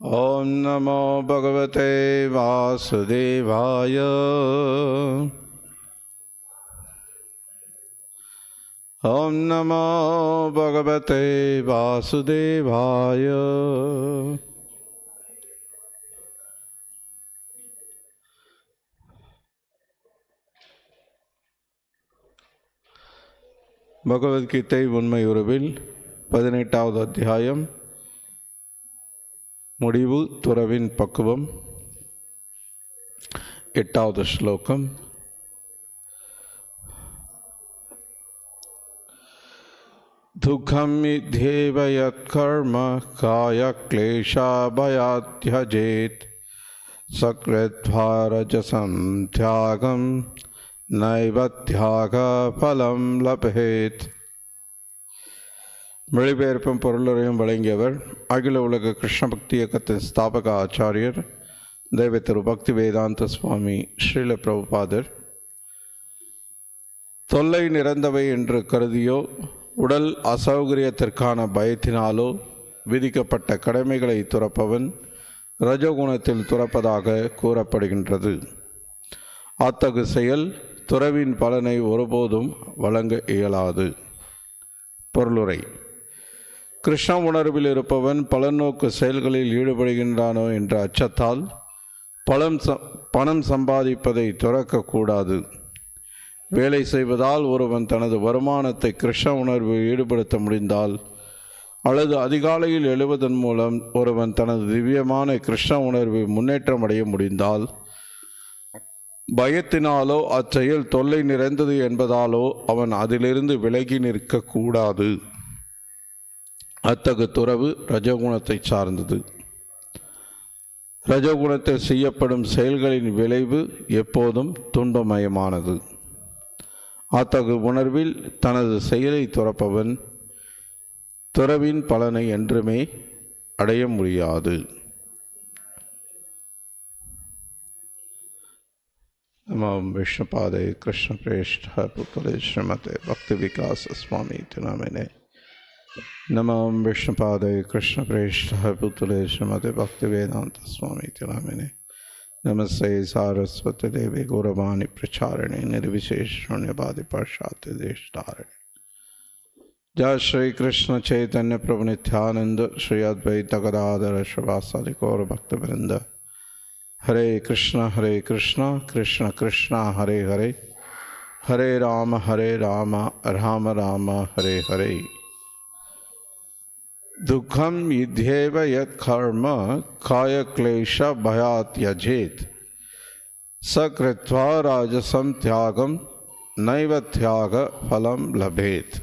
ॐ नमो भगवते वासुदेवाय ॐ नमो भगवते वासुदेवाय பகவத்கீதை உண்மை உறவில் பதினெட்டாவது அத்தியாயம் முடிவு துறவின் பக்குவம் எட்டாவது ஸ்லோகம் दुःखं मिथ्येव यत्कर्म कायक्लेशाभयात्यजेत् सकृत्वा रजसं त्यागं नैव त्यागफलं लभेत् மொழிபெயர்ப்பும் பொருளுரையும் வழங்கியவர் அகில உலக கிருஷ்ண பக்தி இயக்கத்தின் ஸ்தாபக ஆச்சாரியர் தெய்வ திரு பக்தி வேதாந்த சுவாமி ஸ்ரீல பிரபுபாதர். தொல்லை நிறந்தவை என்று கருதியோ உடல் அசௌகரியத்திற்கான பயத்தினாலோ விதிக்கப்பட்ட கடமைகளை துறப்பவன் ரஜகுணத்தில் துறப்பதாக கூறப்படுகின்றது. அத்தகு செயல் துறவின் பலனை ஒருபோதும் வழங்க இயலாது. பொருளுரை. கிருஷ்ண உணர்வில் இருப்பவன் பலநோக்கு செயல்களில் ஈடுபடுகின்றானோ என்ற அச்சத்தால் பலம் பணம் சம்பாதிப்பதை துறக்கக்கூடாது. வேலை செய்வதால் ஒருவன் தனது வருமானத்தை கிருஷ்ண உணர்வில் ஈடுபடுத்த முடிந்தால் அல்லது அதிகாலையில் எழுவதன் மூலம் ஒருவன் தனது திவ்யமான கிருஷ்ண உணர்வை முன்னேற்றம் அடைய முடிந்தால் பயத்தினாலோ அச்செயல் தொல்லை நிறைந்தது என்பதாலோ அவன் அதிலிருந்து விலகி நிற்கக்கூடாது. அத்தகு துறவு ரஜகுணத்தை சார்ந்தது ரஜகுணத்தில் செய்யப்படும் செயல்களின் விளைவு எப்போதும் துன்பமயமானது அத்தகு உணர்வில் தனது செயலை துறப்பவன் துறவின் பலனை என்றுமே அடைய முடியாது नमो विष्णुपादे कृष्णप्रेष्ठ पुतले श्रीमते भक्ति विकास स्वामी नामिने नमो विष्णुपादे कृष्णप्रेष्ठ पुतले श्रीमते स्वामी नामिने नमस्ते सारस्वती देवी गौरवाणी प्रचारिणे निर्विशेष शून्यवादि पाश्चात्य देश धारिणे जय श्री कृष्ण चैतन्य प्रभु नित्यानंद श्री अद्वैत गदाधर श्रीवासादि गौर भक्त वृंद हरे कृष्ण हरे कृष्ण कृष्ण कृष्ण, हरे हरे। हरे राम हरे राम राम राम, हरे हरे। துக்கம் இத்தேவ யத் கர்ம காயக்லேஷ பயாத்யஜேத் யஜேத் சக்ருத்வா ராஜசம் தியாகம் நைவ தியாக ஃபலம் லபேத்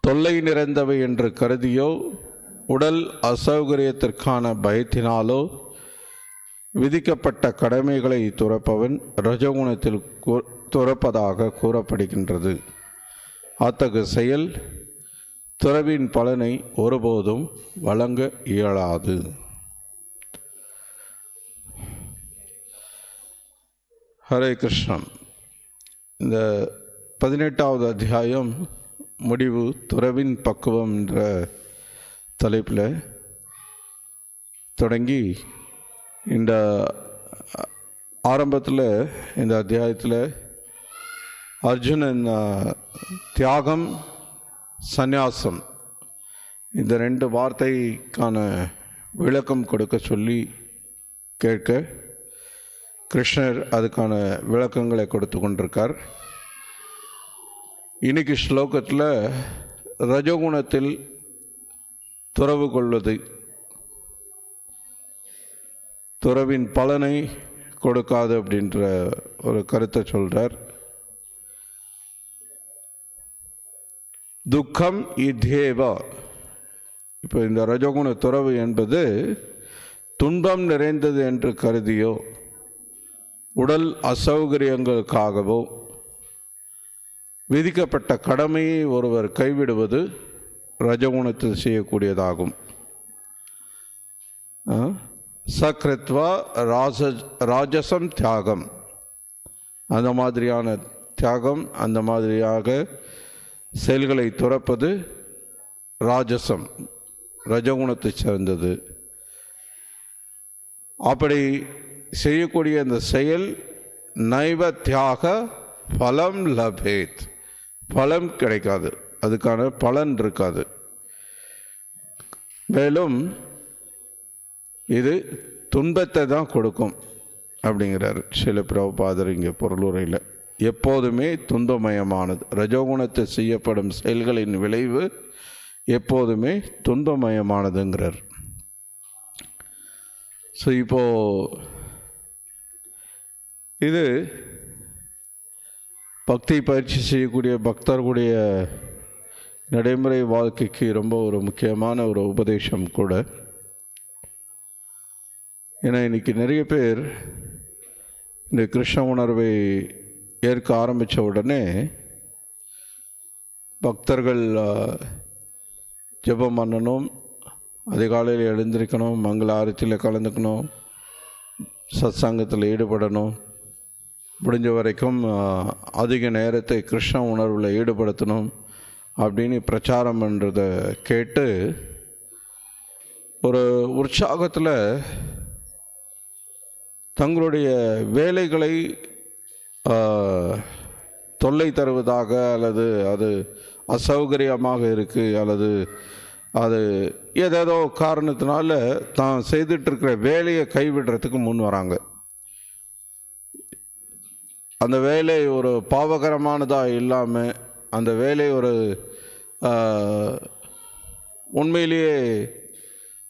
தொல்லை நிறைந்தவை என்று கருதியோ உடல் அசௌகரியத்திற்கான பயத்தினாலோ விதிக்கப்பட்ட கடமைகளை துறப்பவன் ரஜகுணத்தில் துறப்பதாக கூறப்படுகின்றது। அத்தகு செயல் துறவின் பலனை ஒருபோதும் வழங்க இயலாது. ஹரே கிருஷ்ணன். இந்த பதினெட்டாவது அத்தியாயம் முடிவு துறவின் பக்குவம் என்ற தலைப்பில் தொடங்கி இந்த ஆரம்பத்தில் இந்த அத்தியாயத்தில் அர்ஜுனன் தியாகம் சந்நியாசம் இந்த ரெண்டு வார்த்தைக்கான விளக்கம் கொடுக்க சொல்லி கேட்க கிருஷ்ணர் அதுக்கான விளக்கங்களை கொடுத்து கொண்டிருக்கார். இன்னைக்கு ஸ்லோகத்தில் ரஜகுணத்தில் துறவு கொள்வது துறவின் பலனை கொடுக்காது அப்படின்ற ஒரு கருத்தை சொல்கிறார் துக்கம் இதேவா இப்போ இந்த ரஜோகுண துறவு என்பது துன்பம் நிறைந்தது என்று கருதியோ உடல் அசௌகரியங்களுக்காகவோ விதிக்கப்பட்ட கடமையை ஒருவர் கைவிடுவது ரஜகுணத்தில் செய்யக்கூடியதாகும். ஆ? சக்ரித்வா ராஜ ராஜசம் தியாகம். அந்த மாதிரியான தியாகம் அந்த மாதிரியாக செயல்களை துறப்பது ராஜசம் ரஜகுணத்தை சேர்ந்தது. அப்படி செய்யக்கூடிய அந்த செயல் நைவ தியாக பலம் லபேத். பலம் கிடைக்காது. அதுக்கான பலன் இருக்காது. மேலும் இது துன்பத்தை தான் கொடுக்கும் அப்படிங்கிறார். சில பிரபாதர் இங்கே பொருளுரையில். எப்போதுமே துன்பமயமானது. ரஜோகுணத்தை செய்யப்படும் செயல்களின் விளைவு எப்போதுமே துன்பமயமானதுங்கிறார். ஸோ இப்போது இது பக்தி பயிற்சி செய்யக்கூடிய பக்தர்களுடைய நடைமுறை வாழ்க்கைக்கு ரொம்ப ஒரு முக்கியமான ஒரு உபதேசம் கூட. ஏன்னா இன்றைக்கி நிறைய பேர் இந்த கிருஷ்ண உணர்வை ஏற்க ஆரம்பித்த உடனே பக்தர்கள் ஜெபம் பண்ணணும் அதிகாலையில் எழுந்திருக்கணும் மங்கள ஆரத்தியில் கலந்துக்கணும் சத்சங்கத்தில் ஈடுபடணும். முடிஞ்ச வரைக்கும் அதிக நேரத்தை கிருஷ்ண உணர்வில் ஈடுபடுத்தணும் அப்படின்னு பிரச்சாரம் பண்ணுறத கேட்டு ஒரு உற்சாகத்தில் தங்களுடைய வேலைகளை தொல்லை தருவதாக அல்லது அது அசௌகரியமாக இருக்குது அல்லது அது ஏதேதோ காரணத்தினால தான் செய்துட்ருக்கிற வேலையை கைவிடுறதுக்கு முன் வராங்க. அந்த வேலை ஒரு பாவகரமானதாக இல்லாமல் அந்த வேலை ஒரு உண்மையிலேயே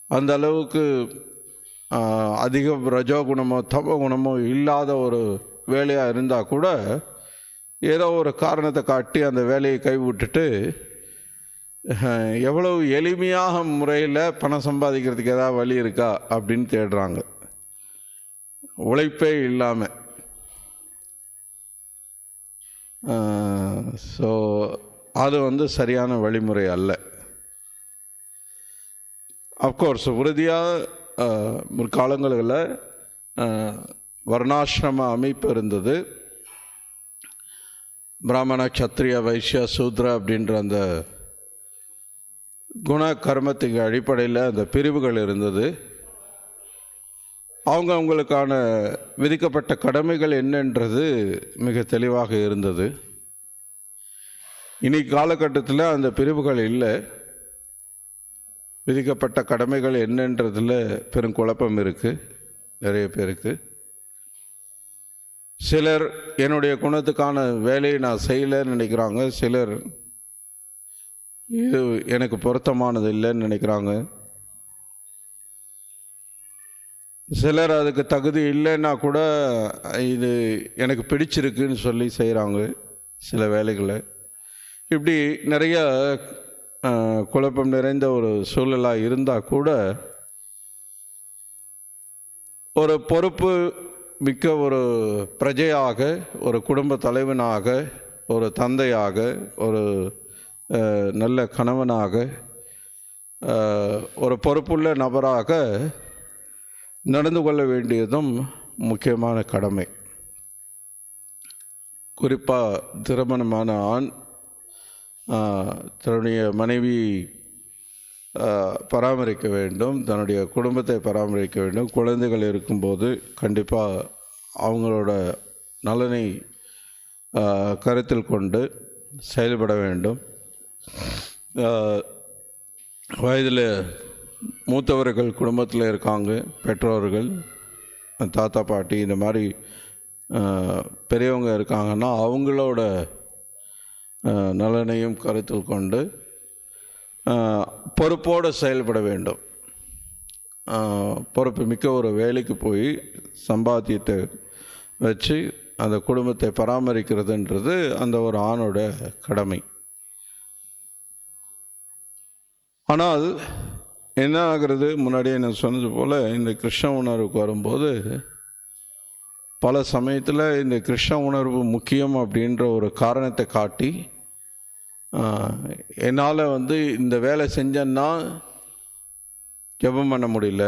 அந்த அளவுக்கு அதிகம் அதிக ரஜோகுணமோ தம குணமோ இல்லாத ஒரு வேலையாக இருந்தால் கூட ஏதோ ஒரு காரணத்தை காட்டி அந்த வேலையை கைவிட்டுட்டு எவ்வளவு எளிமையாக முறையில் பணம் சம்பாதிக்கிறதுக்கு ஏதாவது வழி இருக்கா அப்படின்னு தேடுறாங்க. உழைப்பே இல்லாமல் ஸோ அது வந்து சரியான வழிமுறை அல்ல. அஃப்கோர்ஸ் உறுதியாக முற்காலங்களில் வர்ணாசிரம அமைப்பு இருந்தது. பிராமண சத்திரிய வைசிய சூத்ர அப்படின்ற அந்த குண கர்மத்துக்கு அடிப்படையில் அந்த பிரிவுகள் இருந்தது. அவங்க அவங்களுக்கான விதிக்கப்பட்ட கடமைகள் என்னன்றது மிக தெளிவாக இருந்தது. இனி காலகட்டத்தில் அந்த பிரிவுகள் இல்லை. விதிக்கப்பட்ட கடமைகள் என்னன்றதில் பெரும் குழப்பம் இருக்குது நிறைய பேருக்கு. சிலர் என்னுடைய குணத்துக்கான வேலையை நான் செய்யலைன்னு நினைக்கிறாங்க. சிலர் இது எனக்கு பொருத்தமானது இல்லைன்னு நினைக்கிறாங்க. சிலர் அதுக்கு தகுதி இல்லைன்னா கூட இது எனக்கு பிடிச்சிருக்குன்னு சொல்லி செய்கிறாங்க சில வேலைகளை. இப்படி நிறைய குழப்பம் நிறைந்த ஒரு சூழலாக இருந்தால் கூட ஒரு பொறுப்பு மிக்க ஒரு பிரஜையாக ஒரு குடும்ப தலைவனாக ஒரு தந்தையாக ஒரு நல்ல கணவனாக ஒரு பொறுப்புள்ள நபராக நடந்து கொள்ள வேண்டியதும் முக்கியமான கடமை. குறிப்பாக திருமணமான ஆண் தன்னுடைய மனைவி பராமரிக்க வேண்டும் தன்னுடைய குடும்பத்தை பராமரிக்க வேண்டும். குழந்தைகள் இருக்கும்போது கண்டிப்பாக அவங்களோட நலனை கருத்தில் கொண்டு செயல்பட வேண்டும். வயதில் மூத்தவர்கள் குடும்பத்தில் இருக்காங்க பெற்றோர்கள் தாத்தா பாட்டி இந்த மாதிரி பெரியவங்க இருக்காங்கன்னா அவங்களோட நலனையும் கருத்தில் கொண்டு பொறுப்போடு செயல்பட வேண்டும். பொறுப்பு மிக்க ஒரு வேலைக்கு போய் சம்பாத்தியத்தை வச்சு அந்த குடும்பத்தை பராமரிக்கிறதுன்றது அந்த ஒரு ஆணோட கடமை. ஆனால் என்ன ஆகிறது? முன்னாடியே நான் சொன்னது போல் இந்த கிருஷ்ண உணர்வுக்கு வரும்போது பல சமயத்தில் இந்த கிருஷ்ண உணர்வு முக்கியம் அப்படின்ற ஒரு காரணத்தை காட்டி என்னால் வந்து இந்த வேலை செஞ்சேன்னா ஜபம் பண்ண முடியல.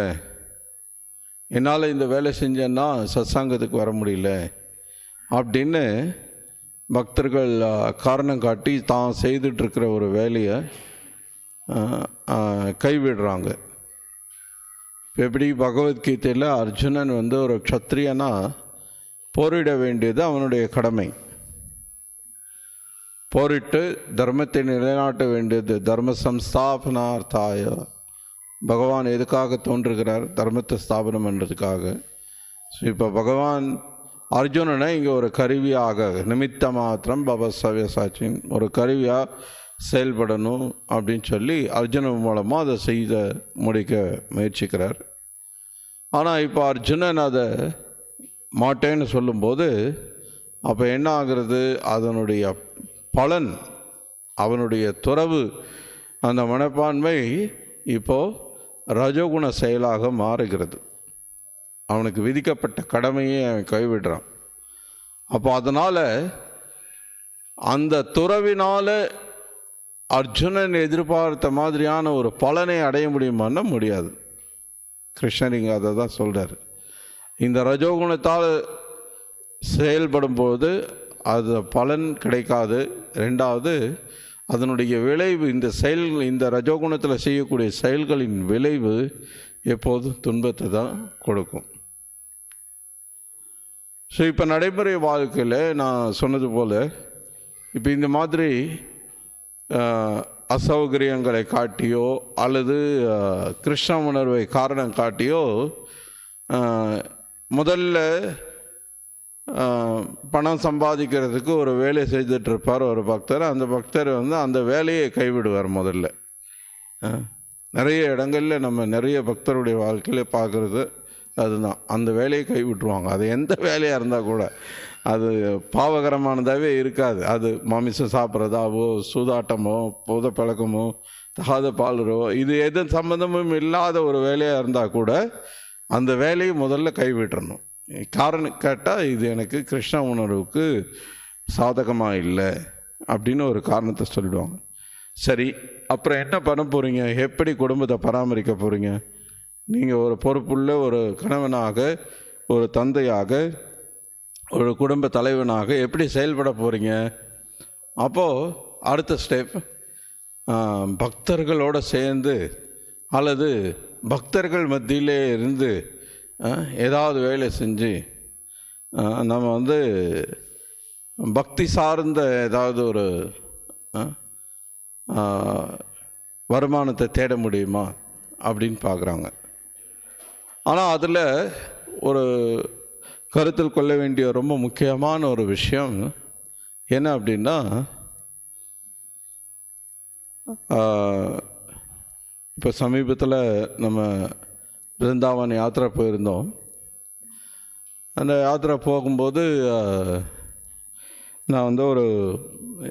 என்னால் இந்த வேலை செஞ்சேன்னா சத்சாங்கத்துக்கு வர முடியல. அப்படின்னு பக்தர்கள் காரணம் காட்டி தான் செய்துட்ருக்கிற ஒரு வேலையை கைவிடுறாங்க. இப்போ எப்படி பகவத்கீதையில் அர்ஜுனன் வந்து ஒரு க்ஷத்ரியனாக போரிட வேண்டியது அவனுடைய கடமை. போரிட்டு தர்மத்தை நிலைநாட்ட வேண்டியது தர்ம சம்ஸ்தாபனார்த்தாய பகவான் எதுக்காக தோன்றுகிறார்? தர்மத்தை ஸ்தாபனம் பண்ணுறதுக்காக ஸோ இப்போ பகவான் அர்ஜுனனை இங்கே ஒரு கருவியாக நிமித்த மாத்திரம் பவ சவ்யசாச்சின் ஒரு கருவியாக செயல்படணும் அப்படின்னு சொல்லி அர்ஜுனன் மூலமாக அதை செய்த முடிக்க முயற்சிக்கிறார். ஆனால் இப்போ அர்ஜுனன் அதை மாட்டேன்னு சொல்லும்போது அப்போ என்ன ஆகிறது? அதனுடைய பலன் அவனுடைய துறவு அந்த மனப்பான்மை இப்போது ரஜோகுண செயலாக மாறுகிறது. அவனுக்கு விதிக்கப்பட்ட கடமையை அவன் கைவிடுறான். அப்போ அதனால் அந்த துறவினால் அர்ஜுனன் எதிர்பார்த்த மாதிரியான ஒரு பலனை அடைய முடியுமான்னா முடியாது. கிருஷ்ணர் இங்கே அதை தான் சொல்கிறார் இந்த ரஜோகுணத்தால் செயல்படும் போது அது பலன் கிடைக்காது. ரெண்டாவது அதனுடைய விளைவு இந்த செயல் இந்த ரஜோகுணத்தில் செய்யக்கூடிய செயல்களின் விளைவு எப்போதும் துன்பத்தை தான் கொடுக்கும். ஸோ இப்போ நடைமுறை வாழ்க்கையில் நான் சொன்னது போல் இப்போ இந்த மாதிரி அசௌகரியங்களை காட்டியோ அல்லது கிருஷ்ண உணர்வை காரணம் காட்டியோ முதல்ல பணம் சம்பாதிக்கிறதுக்கு ஒரு வேலையை செய்துட்ருப்பார் ஒரு பக்தர். அந்த பக்தர் வந்து அந்த வேலையை கைவிடுவார் முதல்ல. நிறைய இடங்களில் நம்ம நிறைய பக்தருடைய வாழ்க்கையில் பார்க்குறது அதுதான். அந்த வேலையை கைவிட்டுருவாங்க. அது எந்த வேலையாக இருந்தால் கூட அது பாவகரமானதாகவே இருக்காது. அது மாமிசம் சாப்பிட்றதாவோ சூதாட்டமோ புத பழக்கமோ தகாத பாலரோ இது எது சம்மந்தமும் இல்லாத ஒரு வேலையாக இருந்தால் கூட அந்த வேலையை முதல்ல கைவிட்டுறணும். காரணம் கேட்டால் இது எனக்கு கிருஷ்ண உணர்வுக்கு சாதகமாக இல்லை அப்படின்னு ஒரு காரணத்தை சொல்லிடுவாங்க. சரி அப்புறம் என்ன பண்ண போகிறீங்க எப்படி குடும்பத்தை பராமரிக்க போகிறீங்க நீங்கள் ஒரு பொறுப்புள்ள ஒரு கணவனாக ஒரு தந்தையாக ஒரு குடும்ப தலைவனாக எப்படி செயல்பட போகிறீங்க அப்போது அடுத்த ஸ்டெப் பக்தர்களோடு சேர்ந்து அல்லது பக்தர்கள் மத்தியிலே இருந்து ஏதாவது வேலை செஞ்சு நம்ம வந்து பக்தி சார்ந்த ஏதாவது ஒரு வருமானத்தை தேட முடியுமா அப்படின்னு பார்க்குறாங்க. ஆனால் அதில் ஒரு கருத்தில் கொள்ள வேண்டிய ரொம்ப முக்கியமான ஒரு விஷயம் என்ன அப்படின்னா இப்போ சமீபத்தில் நம்ம பிருந்தாவன் யாத்திரை போயிருந்தோம். அந்த யாத்திரை போகும்போது நான் வந்து ஒரு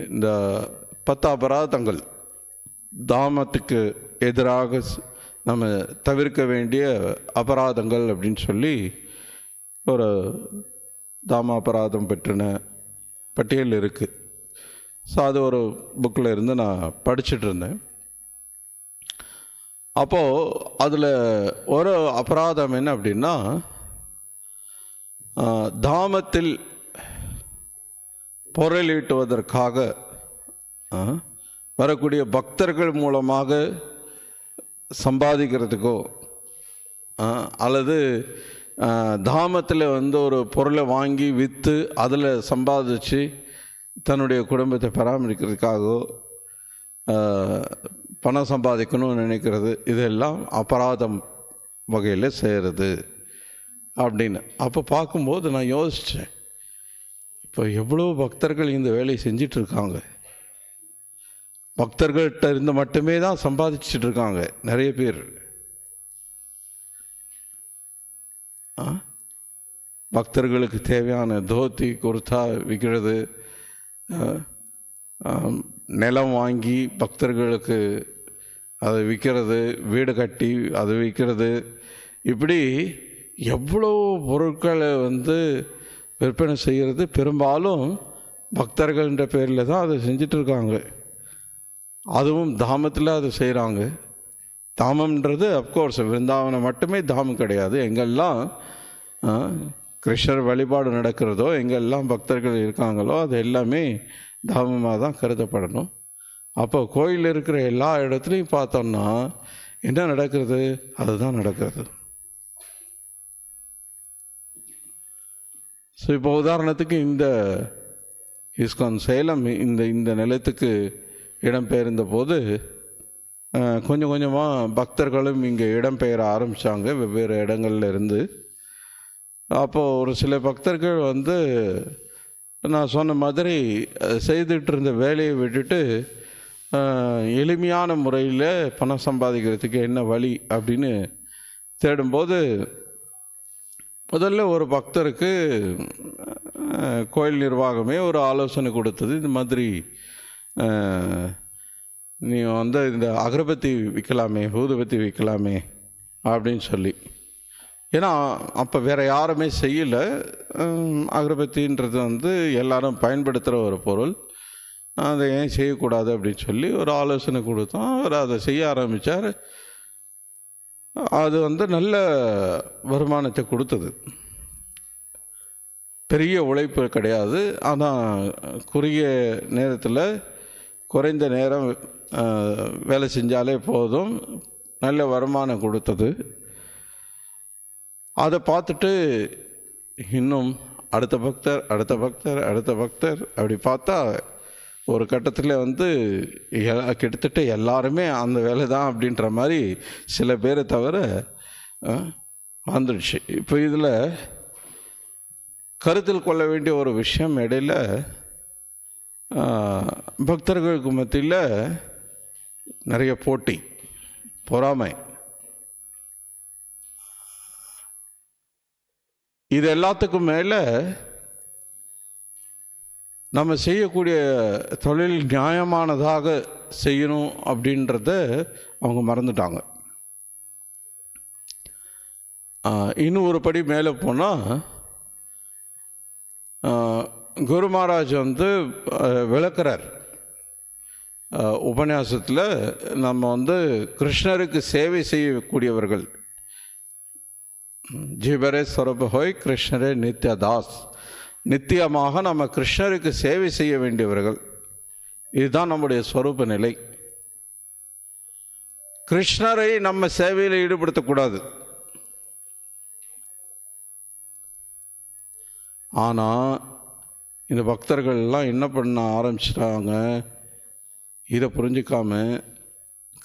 இந்த பத்து அபராதங்கள் தாமத்துக்கு எதிராக நம்ம தவிர்க்க வேண்டிய அபராதங்கள் அப்படின்னு சொல்லி ஒரு தாம அபராதம் பெற்றின பட்டியல் இருக்குது ஸோ அது ஒரு புக்கில் இருந்து நான் படிச்சுட்டு இருந்தேன். அப்போது அதில் ஒரு அபராதம் என்ன அப்படின்னா தாமத்தில் பொருளீட்டுவதற்காக ஆ, வரக்கூடிய பக்தர்கள் மூலமாக சம்பாதிக்கிறதுக்கோ ஆ, அல்லது தாமத்தில் வந்து ஒரு பொருளை வாங்கி விற்று அதில் சம்பாதிச்சு தன்னுடைய குடும்பத்தை பராமரிக்கிறதுக்காகவோ பணம் சம்பாதிக்கணும்னு நினைக்கிறது இதெல்லாம் அபராதம் வகையில் செய்கிறது அப்படின்னு. அப்போ பார்க்கும்போது நான் யோசித்தேன் இப்போ எவ்வளோ பக்தர்கள் இந்த வேலையை செஞ்சிட்ருக்காங்க. பக்தர்கள்ட்ட இருந்து மட்டுமே தான் சம்பாதிச்சுட்டு இருக்காங்க நிறைய பேர். பக்தர்களுக்கு தேவையான தோத்தி குர்த்தா விற்கிறது நிலம் வாங்கி பக்தர்களுக்கு அதை விற்கிறது வீடு கட்டி அதை விற்கிறது. இப்படி எவ்வளோ பொருட்களை வந்து விற்பனை செய்கிறது. பெரும்பாலும் பக்தர்கள்ன்ற பேரில் தான் அதை செஞ்சிட்ருக்காங்க. அதுவும் தாமத்தில் அதை செய்கிறாங்க தாமம்ன்றது அப்கோர்ஸ் விருந்தாவனம் மட்டுமே தாமம் கிடையாது. எங்கெல்லாம் கிருஷ்ணர் வழிபாடு நடக்கிறதோ எங்கெல்லாம் பக்தர்கள் இருக்காங்களோ அது எல்லாமே தாமமாக தான் கருதப்படணும். அப்போ கோயில் இருக்கிற எல்லா இடத்துலையும் பார்த்தோம்னா என்ன நடக்கிறது? அதுதான் நடக்கிறது. ஸோ இப்போ உதாரணத்துக்கு இந்த இஸ்கான் சேலம் இந்த இந்த நிலத்துக்கு இடம்பெயர்ந்த போது கொஞ்சம் கொஞ்சமாக பக்தர்களும் இங்கே இடம்பெயர ஆரம்பித்தாங்க வெவ்வேறு இடங்கள்ல இருந்து. அப்போது ஒரு சில பக்தர்கள் வந்து நான் சொன்ன மாதிரி செய்துட்டு இருந்த வேலையை விட்டுட்டு எளிமையான முறையில் பணம் சம்பாதிக்கிறதுக்கு என்ன வழி அப்படின்னு தேடும்போது முதல்ல ஒரு பக்தருக்கு கோயில் நிர்வாகமே ஒரு ஆலோசனை கொடுத்தது. இந்த மாதிரி நீ வந்து இந்த அகரபத்தி விற்கலாமே ஊதுபத்தி விற்கலாமே அப்படின்னு சொல்லி. ஏன்னா அப்போ வேறு யாருமே செய்யலை. அகரபத்தின்றது வந்து எல்லாரும் பயன்படுத்துகிற ஒரு பொருள். அதை ஏன் செய்யக்கூடாது அப்படின்னு சொல்லி ஒரு ஆலோசனை கொடுத்தோம். அவர் அதை செய்ய ஆரம்பித்தார் அது வந்து நல்ல வருமானத்தை கொடுத்தது. பெரிய உழைப்பு கிடையாது. ஆனால் குறுகிய நேரத்தில் குறைந்த நேரம் வேலை செஞ்சாலே போதும். நல்ல வருமானம் கொடுத்தது. அதை பார்த்துட்டு இன்னும் அடுத்த பக்தர் அடுத்த பக்தர் அடுத்த பக்தர் அப்படி பார்த்தா ஒரு கட்டத்தில் வந்து எ- கிட்டத்தட்ட எல்லாருமே அந்த வேலை தான் அப்படின்ற மாதிரி சில பேரை தவிர வந்துடுச்சு. இப்போ இதில் கருத்தில் கொள்ள வேண்டிய ஒரு விஷயம் இடையில பக்தர்களுக்கு மத்தியில் நிறைய போட்டி பொறாமை. இது எல்லாத்துக்கும் மேலே நம்ம செய்யக்கூடிய தொழில் நியாயமானதாக செய்யணும் அப்படின்றத அவங்க மறந்துட்டாங்க. இன்னும் ஒரு படி மேலே போனால் குரு மகாராஜ் வந்து விளக்குறார். உபன்யாசத்தில் நம்ம வந்து கிருஷ்ணருக்கு சேவை செய்யக்கூடியவர்கள். ஜீவரே சொரப ஹோய் கிருஷ்ணரே நித்ய தாஸ். நித்தியமாக நம்ம கிருஷ்ணருக்கு சேவை செய்ய வேண்டியவர்கள். இதுதான் நம்முடைய ஸ்வரூப நிலை. கிருஷ்ணரை நம்ம சேவையில் ஈடுபடுத்தக்கூடாது ஆனால் இந்த பக்தர்கள்லாம் என்ன பண்ண ஆரம்பிச்சிட்டாங்க? இதை புரிஞ்சுக்காம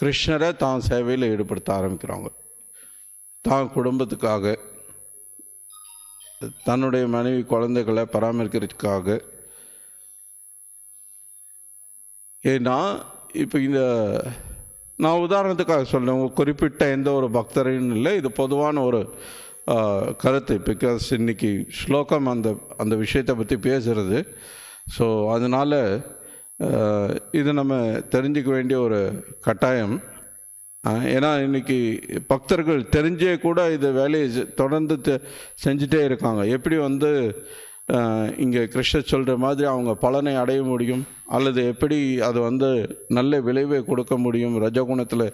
கிருஷ்ணரை தான் சேவையில் ஈடுபடுத்த ஆரம்பிக்கிறாங்க. தான் குடும்பத்துக்காக தன்னுடைய மனைவி குழந்தைகளை பராமரிக்கிறதுக்காக. ஏன்னா இப்போ இந்த நான் உதாரணத்துக்காக சொல்கிறேன் உங்கள் குறிப்பிட்ட எந்த ஒரு பக்தரையும் இல்லை இது பொதுவான ஒரு கருத்து. பிகாஸ் இன்னைக்கு ஸ்லோகம் அந்த அந்த விஷயத்தை பற்றி பேசுகிறது ஸோ அதனால் இது நம்ம தெரிஞ்சுக்க வேண்டிய ஒரு கட்டாயம். ஏன்னா இன்னைக்கு பக்தர்கள் தெரிஞ்சே கூட இது வேலையை செ- தொடர்ந்து தெ- இருக்காங்க. எப்படி வந்து இங்கே கிருஷ்ணர் சொல்கிற மாதிரி அவங்க பலனை அடைய முடியும்? அல்லது எப்படி அது வந்து நல்ல விளைவை கொடுக்க முடியும்? ரஜகுணத்தில்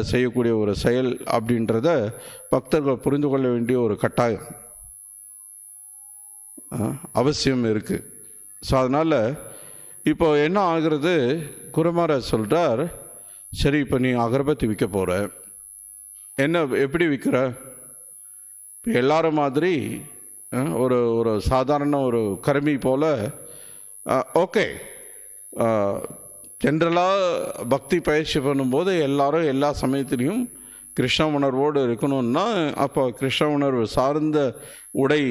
செய்யக்கூடிய ஒரு செயல் அப்படின்றத பக்தர்கள் புரிந்து கொள்ள வேண்டிய ஒரு கட்டாயம். அவசியம் இருக்குது ஸோ அதனால் இப்போ என்ன ஆகிறது? குருமார சொல்கிறார் சரி இப்போ நீ அகர்பத்தி விற்க போகிற என்ன எப்படி விற்கிற இப்போ எல்லாரும் மாதிரி ஒரு ஒரு சாதாரண ஒரு கருமி போல் ஓகே. ஜென்ரலாக பக்தி பயிற்சி பண்ணும்போது எல்லாரும் எல்லா சமயத்துலேயும் கிருஷ்ண உணர்வோடு இருக்கணும்னா அப்போ கிருஷ்ண உணர்வு சார்ந்த உடை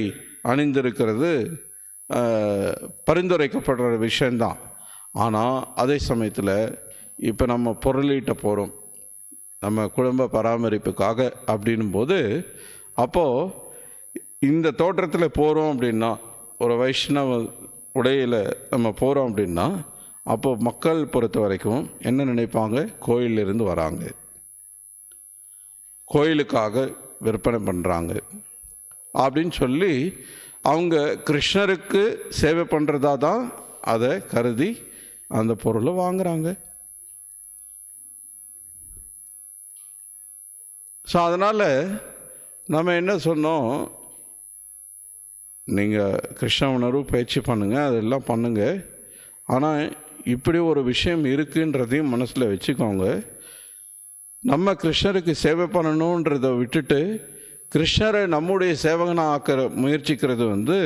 அணிந்திருக்கிறது பரிந்துரைக்கப்படுற விஷயந்தான் ஆனால் அதே சமயத்தில் இப்போ நம்ம பொருளீட்ட போகிறோம் நம்ம குடும்ப பராமரிப்புக்காக அப்படின்னும் போது அப்போது இந்த தோற்றத்தில் போகிறோம் அப்படின்னா ஒரு வைஷ்ணவ உடையில் நம்ம போகிறோம் அப்படின்னா அப்போது மக்கள் பொறுத்த வரைக்கும் என்ன நினைப்பாங்க? கோயிலிருந்து வராங்க. கோயிலுக்காக விற்பனை பண்ணுறாங்க அப்படின்னு சொல்லி அவங்க கிருஷ்ணருக்கு சேவை பண்ணுறதா தான் அதை கருதி அந்த பொருளை வாங்குகிறாங்க ஸோ அதனால் நம்ம என்ன சொன்னோம்? நீங்கள் கிருஷ்ண உணர்வு பயிற்சி பண்ணுங்கள் அதெல்லாம் பண்ணுங்கள் ஆனால் இப்படி ஒரு விஷயம் இருக்குன்றதையும் மனசில் வச்சுக்கோங்க. நம்ம கிருஷ்ணருக்கு சேவை பண்ணணுன்றதை விட்டுட்டு கிருஷ்ணரை நம்முடைய சேவகனாக ஆக்கிற முயற்சிக்கிறது வந்து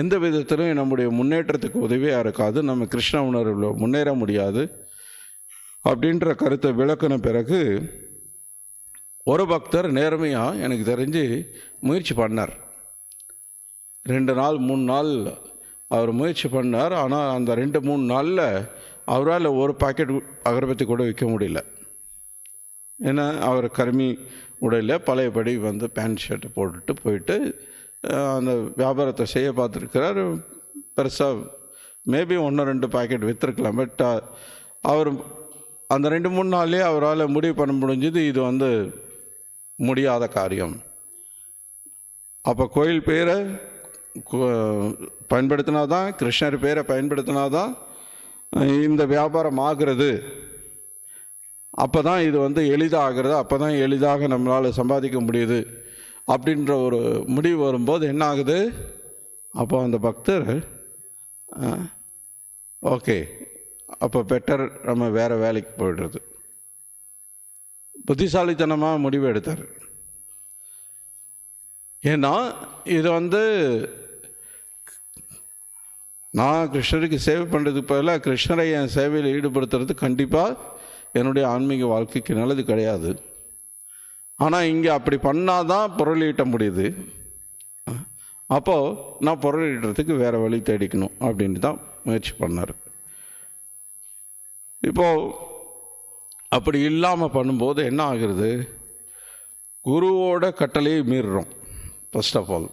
எந்த விதத்திலும் நம்முடைய முன்னேற்றத்துக்கு உதவியாக இருக்காது. நம்ம கிருஷ்ண உணர்வில் முன்னேற முடியாது. அப்படின்ற கருத்தை விளக்கின பிறகு ஒரு பக்தர் நேர்மையாக எனக்கு தெரிஞ்சு முயற்சி பண்ணார். ரெண்டு நாள் மூணு நாள் அவர் முயற்சி பண்ணார். ஆனால் அந்த ரெண்டு மூணு நாளில் அவரால் ஒரு பாக்கெட் அகர்பத்தி கூட விற்க முடியல. ஏன்னா அவர் கருமி உடையில் பழையபடி வந்து பேண்ட் ஷர்ட்டை போட்டுட்டு போயிட்டு அந்த வியாபாரத்தை செய்ய பார்த்துருக்கிறார். பெருசாக மேபி ஒன்று ரெண்டு பாக்கெட் விற்றுருக்கலாம் பட் அவர் அந்த ரெண்டு மூணு நாள்லேயே அவரால் முடிவு பண்ண முடிஞ்சது இது வந்து முடியாத காரியம். அப்போ கோயில் பேரை பயன்படுத்தினா தான் கிருஷ்ணர் பேரை பயன்படுத்தினா தான் இந்த வியாபாரம் ஆகிறது. அப்போ தான் இது வந்து எளிதாகிறது. அப்போ தான் எளிதாக நம்மளால் சம்பாதிக்க முடியுது. அப்படின்ற ஒரு முடிவு வரும்போது என்ன ஆகுது? அப்போ அந்த பக்தர் ஓகே. அப்போ பெட்டர் நம்ம வேறு வேலைக்கு போயிடுறது. புத்திசாலித்தனமாக முடிவு எடுத்தார். ஏன்னா இது வந்து நான் கிருஷ்ணருக்கு சேவை பண்ணுறதுக்கு பதிலாக கிருஷ்ணரை என் சேவையில் ஈடுபடுத்துறது கண்டிப்பாக என்னுடைய ஆன்மீக வாழ்க்கைக்கு நல்லது கிடையாது. ஆனால் இங்கே அப்படி பண்ணால் தான் பொருள் ஈட்ட முடியுது. அப்போது நான் பொருள் ஈட்டுறதுக்கு வேறு வழி தேடிக்கணும் அப்படின்ட்டு தான் முயற்சி பண்ணார். இப்போது அப்படி இல்லாமல் பண்ணும்போது என்ன ஆகுறது? குருவோட கட்டளையை மீறுறோம். ஃபர்ஸ்ட் ஆஃப் ஆல்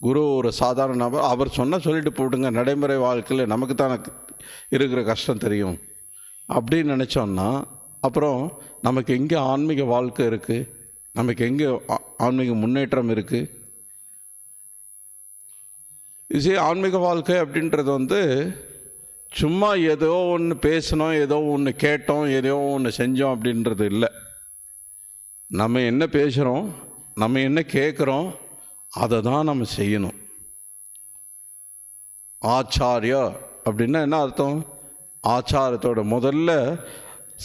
குரு ஒரு சாதாரண நபர். அவர் சொன்னால் சொல்லிட்டு போட்டுங்க. நடைமுறை வாழ்க்கையில் நமக்கு தானே இருக்கிற கஷ்டம் தெரியும். அப்படின்னு நினச்சோன்னா அப்புறம் நமக்கு எங்கே ஆன்மீக வாழ்க்கை இருக்குது நமக்கு எங்கே ஆன்மீக முன்னேற்றம் இருக்குது இது ஆன்மீக வாழ்க்கை அப்படின்றது வந்து சும்மா ஏதோ ஒன்று பேசினோம் ஏதோ ஒன்று கேட்டோம் ஏதோ ஒன்று செஞ்சோம் அப்படின்றது இல்லை. நம்ம என்ன பேசுகிறோம் நம்ம என்ன கேட்குறோம் அதை தான் நம்ம செய்யணும். ஆச்சாரியா அப்படின்னா என்ன அர்த்தம்? ஆச்சாரத்தோட முதல்ல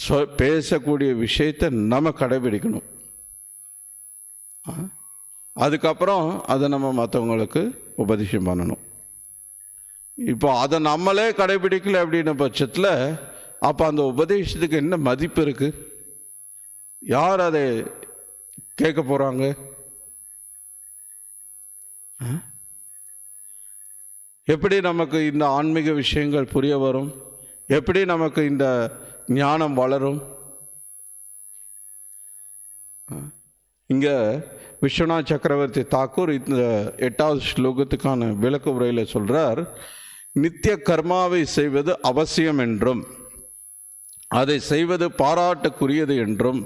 சொ- பேசக்கூடிய விஷயத்தை நம்ம கடைபிடிக்கணும். அதுக்கப்புறம் அதை நம்ம மற்றவங்களுக்கு உபதேசம் பண்ணணும். இப்போ அதை நம்மளே கடைபிடிக்கல அப்படின்ன பட்சத்தில் அப்போ அந்த உபதேசத்துக்கு என்ன மதிப்பு இருக்குது யார் அதை கேட்க போகிறாங்க எப்படி நமக்கு இந்த ஆன்மீக விஷயங்கள் புரிய வரும்? எப்படி நமக்கு இந்த ஞானம் வளரும்? இங்கே விஸ்வநாத் சக்கரவர்த்தி தாக்கூர் இந்த எட்டாவது ஸ்லோகத்துக்கான விளக்கு உரையில் சொல்கிறார் நித்திய கர்மாவை செய்வது அவசியம் என்றும் அதை செய்வது பாராட்டுக்குரியது என்றும்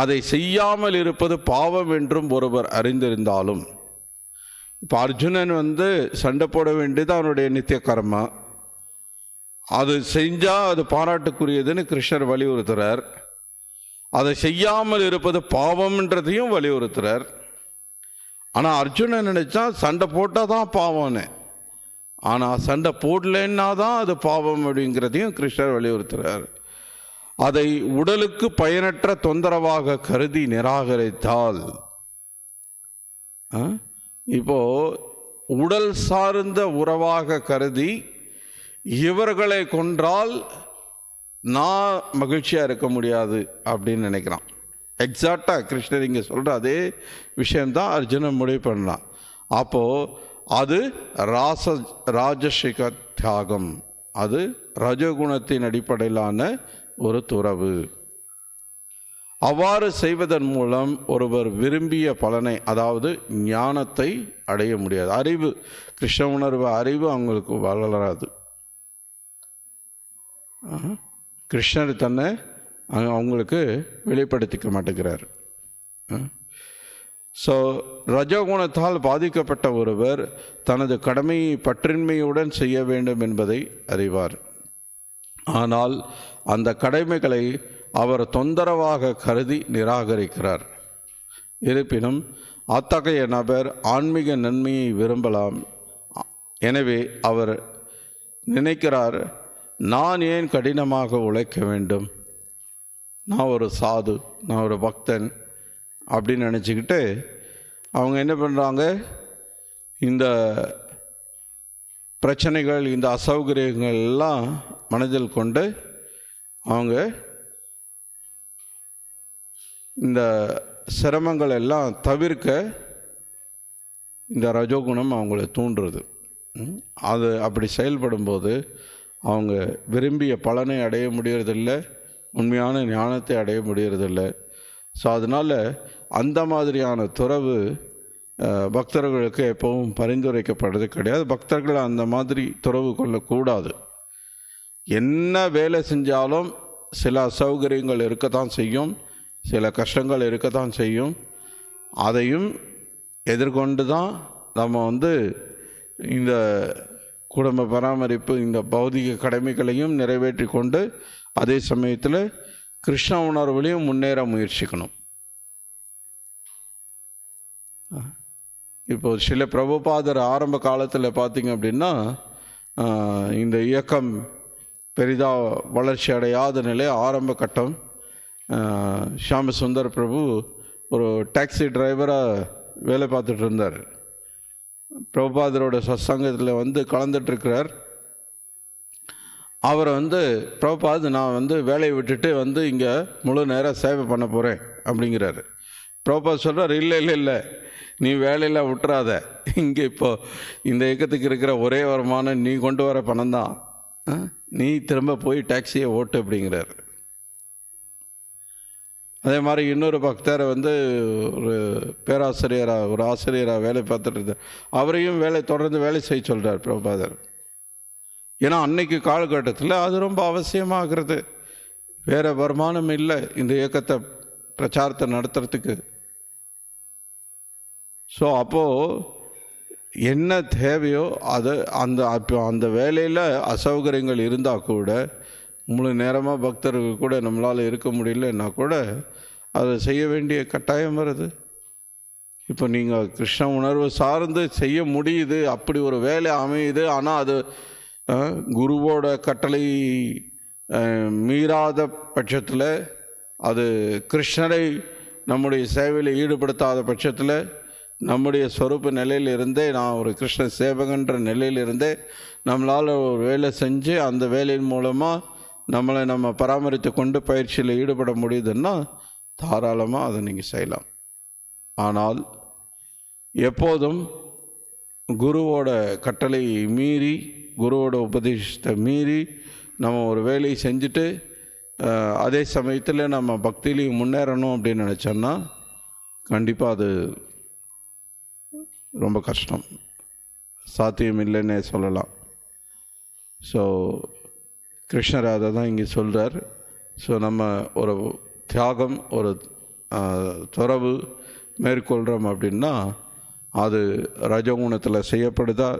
அதை செய்யாமல் இருப்பது பாவம் என்றும் ஒருவர் அறிந்திருந்தாலும் இப்போ அர்ஜுனன் வந்து சண்டை போட வேண்டியது அவனுடைய நித்திய கர்மா. அது செஞ்சால் அது பாராட்டுக்குரியதுன்னு கிருஷ்ணர் வலியுறுத்துறார். அதை செய்யாமல் இருப்பது பாவம்ன்றதையும் வலியுறுத்துறார். ஆனால் அர்ஜுனன் நினைச்சா சண்டை போட்டால் தான் பாவம்னு. ஆனால் சண்டை போடலைன்னா தான் அது பாவம் அப்படிங்கிறதையும் கிருஷ்ணர் வலியுறுத்துகிறார் அதை உடலுக்கு பயனற்ற தொந்தரவாக கருதி நிராகரித்தால் ஆ? இப்போ உடல் சார்ந்த உறவாக கருதி இவர்களை கொன்றால் நான் மகிழ்ச்சியாக இருக்க முடியாது அப்படின்னு நினைக்கிறான். எக்ஸாக்டாக கிருஷ்ணர் இங்கே சொல்கிற அதே விஷயந்தான் அர்ஜுனன் முடிவு பண்ணான். அப்போது அது ராச ராஜசிக தியாகம். அது ரஜகுணத்தின் அடிப்படையிலான ஒரு துறவு. அவ்வாறு செய்வதன் மூலம் ஒருவர் விரும்பிய பலனை அதாவது ஞானத்தை அடைய முடியாது. அறிவு கிருஷ்ண உணர்வு அறிவு அவங்களுக்கு வளராது. கிருஷ்ணர் தன்னை அவங்களுக்கு வெளிப்படுத்திக்க மாட்டேங்கிறார். ஸோ ரஜகுணத்தால் பாதிக்கப்பட்ட ஒருவர் தனது கடமையை பற்றின்மையுடன் செய்ய வேண்டும் என்பதை அறிவார். ஆனால் அந்த கடமைகளை அவர் தொந்தரவாக கருதி நிராகரிக்கிறார். இருப்பினும் அத்தகைய நபர் ஆன்மீக நன்மையை விரும்பலாம். எனவே அவர் நினைக்கிறார் நான் ஏன் கடினமாக உழைக்க வேண்டும்? நான் ஒரு சாது நான் ஒரு பக்தன் அப்படின்னு நினச்சிக்கிட்டு அவங்க என்ன பண்ணுறாங்க இந்த பிரச்சனைகள் இந்த அசௌகரியங்கள் எல்லாம் மனதில் கொண்டு அவங்க இந்த சிரமங்கள் எல்லாம் தவிர்க்க இந்த ரஜோகுணம் அவங்கள தூண்டுறது. அது அப்படி செயல்படும்போது அவங்க விரும்பிய பலனை அடைய முடியறதில்லை உண்மையான ஞானத்தை அடைய முடியறதில்ல. ஸோ அதனால் அந்த மாதிரியான துறவு பக்தர்களுக்கு எப்பவும் பரிந்துரைக்கப்படுறது கிடையாது. பக்தர்கள் அந்த மாதிரி துறவு கொள்ளக்கூடாது. என்ன வேலை செஞ்சாலும் சில அசௌகரியங்கள் இருக்கத்தான் செய்யும். சில கஷ்டங்கள் இருக்கத்தான் செய்யும். அதையும் எதிர்கொண்டு தான் நம்ம வந்து இந்த குடும்ப பராமரிப்பு இந்த பௌதிக கடமைகளையும் நிறைவேற்றி கொண்டு அதே சமயத்தில் கிருஷ்ண உணர்வுலையும் முன்னேற முயற்சிக்கணும். இப்போ சில பிரபுபாதர் ஆரம்ப காலத்தில் பார்த்தீங்க அப்படின்னா இந்த இயக்கம் பெரிதாக வளர்ச்சி அடையாத நிலை ஆரம்ப கட்டம். ஷியாம சுந்தர் பிரபு ஒரு டாக்ஸி டிரைவராக வேலை பார்த்துட்டு இருந்தார். பிரபுபாதரோட சங்கத்தில் வந்து கலந்துட்டுருக்கிறார் அவரை வந்து பிரபாத் நான் வந்து வேலையை விட்டுட்டு வந்து இங்கே முழு நேரம் சேவை பண்ண போகிறேன் அப்படிங்கிறாரு. பிரபாத் சொல்கிறார் இல்லை இல்லை இல்லை. நீ வேலையெல்லாம் விட்டுறாத. இங்கே இப்போது இந்த இயக்கத்துக்கு இருக்கிற ஒரே வருமானம் நீ கொண்டு வர பணம் தான். நீ திரும்ப போய் டாக்ஸியை ஓட்டு அப்படிங்கிறாரு. அதே மாதிரி இன்னொரு பக்தரை வந்து ஒரு பேராசிரியராக ஒரு ஆசிரியராக வேலை பார்த்துட்டு இருந்தார் அவரையும் வேலை தொடர்ந்து வேலை செய்ய சொல்கிறார் பிரபாதர் ஏன்னா அன்னைக்கு காலகட்டத்தில் அது ரொம்ப அவசியமாகிறது. வேறு வருமானம் இல்லை இந்த இயக்கத்தை பிரச்சாரத்தை நடத்துறதுக்கு. ஸோ அப்போது என்ன தேவையோ அதை அந்த அப்போ அந்த வேலையில் அசௌகரியங்கள் இருந்தால் கூட முழு நேரமாக பக்தர்கள் கூட நம்மளால் இருக்க முடியலன்னா கூட அதை செய்ய வேண்டிய கட்டாயம் வருது. இப்போ நீங்கள் கிருஷ்ண உணர்வு சார்ந்து செய்ய முடியுது அப்படி ஒரு வேலை அமையுது ஆனால் அது குருவோட கட்டளை மீறாத பட்சத்தில் அது கிருஷ்ணரை நம்முடைய சேவையில் ஈடுபடுத்தாத பட்சத்தில் நம்முடைய ஸ்வரூப நிலையிலிருந்தே நான் ஒரு கிருஷ்ண சேவகன்ற நிலையிலிருந்தே நம்மளால் ஒரு வேலை செஞ்சு அந்த வேலையின் மூலமாக நம்மளை நம்ம பராமரித்து கொண்டு பயிற்சியில் ஈடுபட முடியுதுன்னா தாராளமாக அதை நீங்கள் செய்யலாம். ஆனால் எப்போதும் குருவோட கட்டளை மீறி குருவோட உபதேசத்தை மீறி நம்ம ஒரு வேலையை செஞ்சுட்டு அதே சமயத்தில் நம்ம பக்தியிலையும் முன்னேறணும் அப்படின்னு நினச்சோன்னா கண்டிப்பாக அது ரொம்ப கஷ்டம். சாத்தியம் இல்லைன்னே சொல்லலாம். ஸோ கிருஷ்ணர் அதை தான் இங்கே சொல்கிறார் ஸோ நம்ம ஒரு தியாகம் ஒரு துறவு மேற்கொள்கிறோம் அப்படின்னா அது ரஜகுணத்தில் செய்யப்படுதா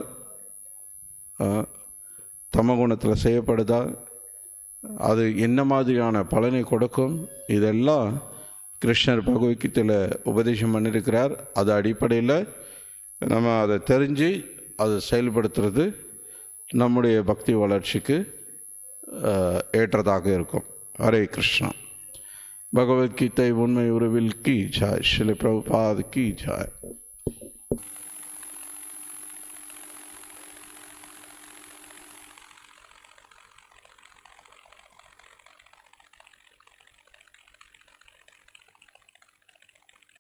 தமகுணத்தில் செய்யப்படுதா? அது என்ன மாதிரியான பலனை கொடுக்கும்? இதெல்லாம் கிருஷ்ணர் பகவத்கீதையில் உபதேசம் பண்ணியிருக்கிறார். அது அடிப்படையில் நம்ம அதை தெரிஞ்சு அதை செயல்படுத்துறது நம்முடைய பக்தி வளர்ச்சிக்கு ஏற்றதாக இருக்கும். ஹரே கிருஷ்ணா. பகவத்கீதை உண்மை உருவில் கீ ஜாய். ஸ்ரீ பிரபுபாத் கீ ஜாய்.